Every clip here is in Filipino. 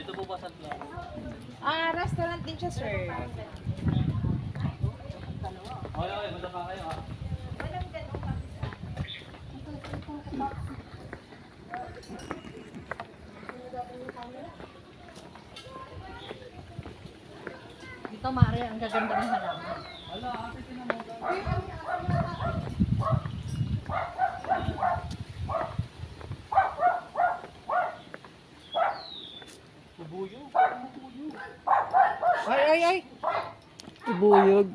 Dito po ba sa Ah, restaurant din siya, sir. Okay, okay, madapa kayo ha. Dito, Mari, ang gaganda ng halaman. Wala, ate, tinamogan. Ay, ay, ay. Ibuyog.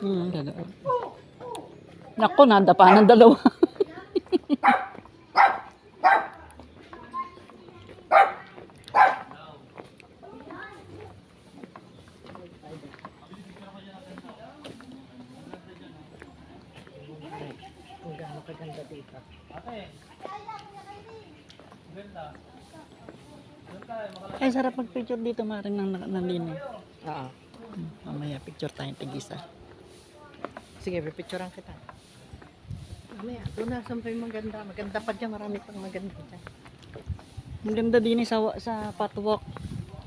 Hmm, dalawa. Naku, nanda pa ng dalawa. kaganda dito. Ay, sarap mag-picture dito, maring nang nalini. Oo. Hmm, Mamaya, picture tayong tigisa. Sige, pipicturean kita. Mamaya, doon na saan pa yung maganda. Maganda pa dyan, marami pang maganda dyan. Ang ganda din eh sa, sa patwalk.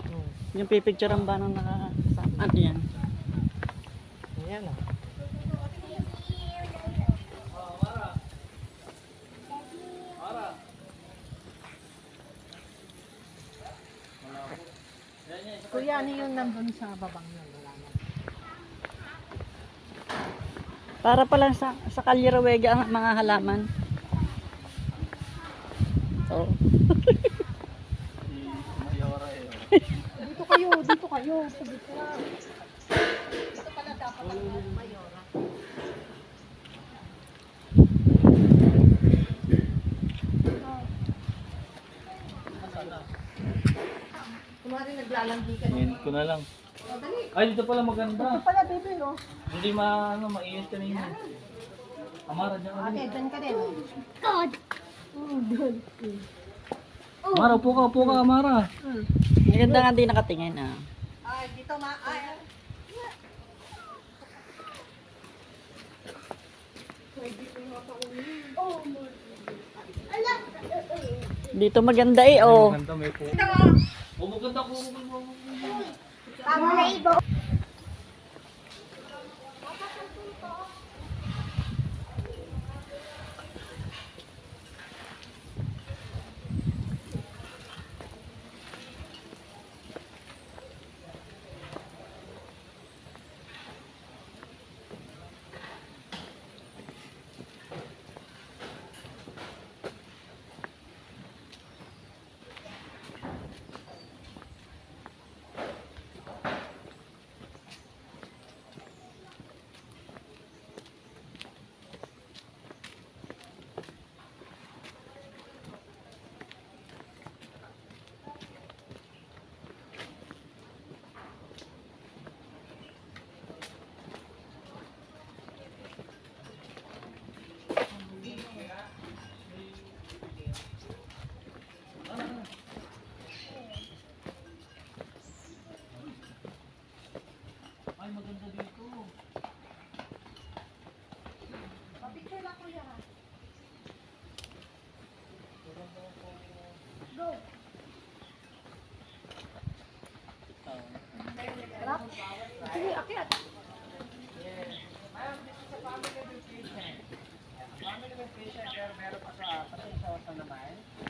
Hmm. Yung pipicture ang ba nang naka... Sa, ano yan? Ayan o. Kuya, ano yung nandun sa babang yun? Para pala sa, sa Kalyerawega ang mga halaman. Oh. Dito kayo, dito kayo. Dito pala dapat ang mayora. Ko na lang. Ay, dito pala maganda. Ito pala, baby, oh. Hindi ma, ano, mainit ka na yun. Amara, dyan ka din. dyan ka din. God! Oh, God. Amara, upo ka, upo ka, Amara. Ang ganda nga din nakatingin ah. Ay, dito ma... Ay. Dito maganda eh oh. Maganda, may po. Oh, maganda po. Tama na ibo. Ay,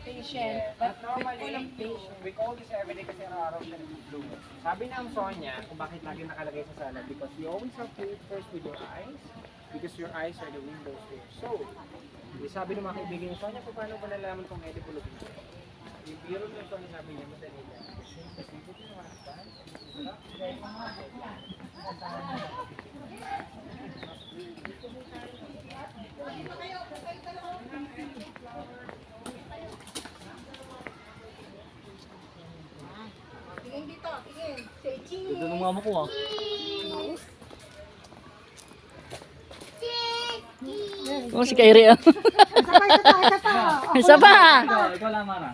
Patient. But Normally, we call this everyday kasi araw-araw siya nag-bloom. Sabi ng Sonia kung bakit lagi nakalagay sa salad because you always have to eat first with your eyes because your eyes are the windows to your soul. Di sabi ng mga kaibigan ni Sonia, kung paano ba nalaman kung edible o hindi? Yung biro ng Sonia sabi niya, madali lang. Kasi buti na husband. Tingin mama ko ah. Oh, si Kairi ah. Isa pa, isa pa, isa pa. Isa pa. Ikaw, lang, Amara.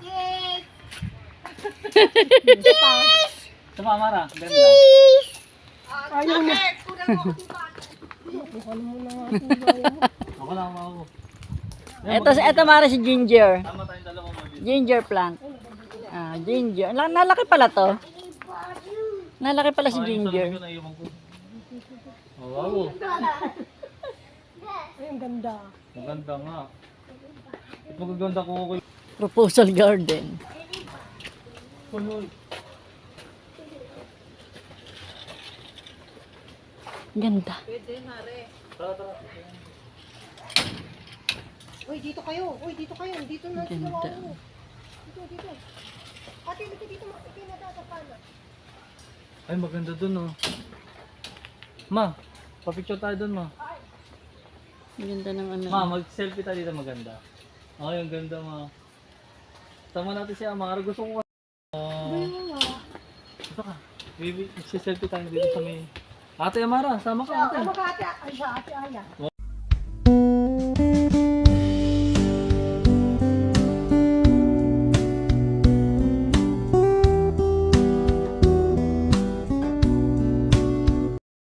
Isa pa. Amara. Ganda. Ayaw na. Ako Ako lang, mama ko. Ito, ito mara si Ginger. Tama tayong dalawa mo dito. Ginger plant. Ah, ginger. La- Nalaki pala to. Nalaki pala si Ginger. ko. Wow. Ay, ang ganda. Maganda nga. Magaganda ko ko. Proposal garden. Ganda. Tara, tara. Uy, dito kayo. Uy, dito kayo. Dito na sila. Ganda. oh. Dito, dito. Ate, dito, dito. Ate, natatapan. Ay, maganda dun oh. Ma, papicture tayo dun ma. Ganda ng ano. Ma, mag-selfie tayo dito maganda. Ay, ang ganda ma. Tama natin si Amara. Gusto ko Oh, ito ka. Baby, selfie tayo dito sa may... Ate Amara, sama ka ate. Tama ka, ate. Ay, siya, ate Aya.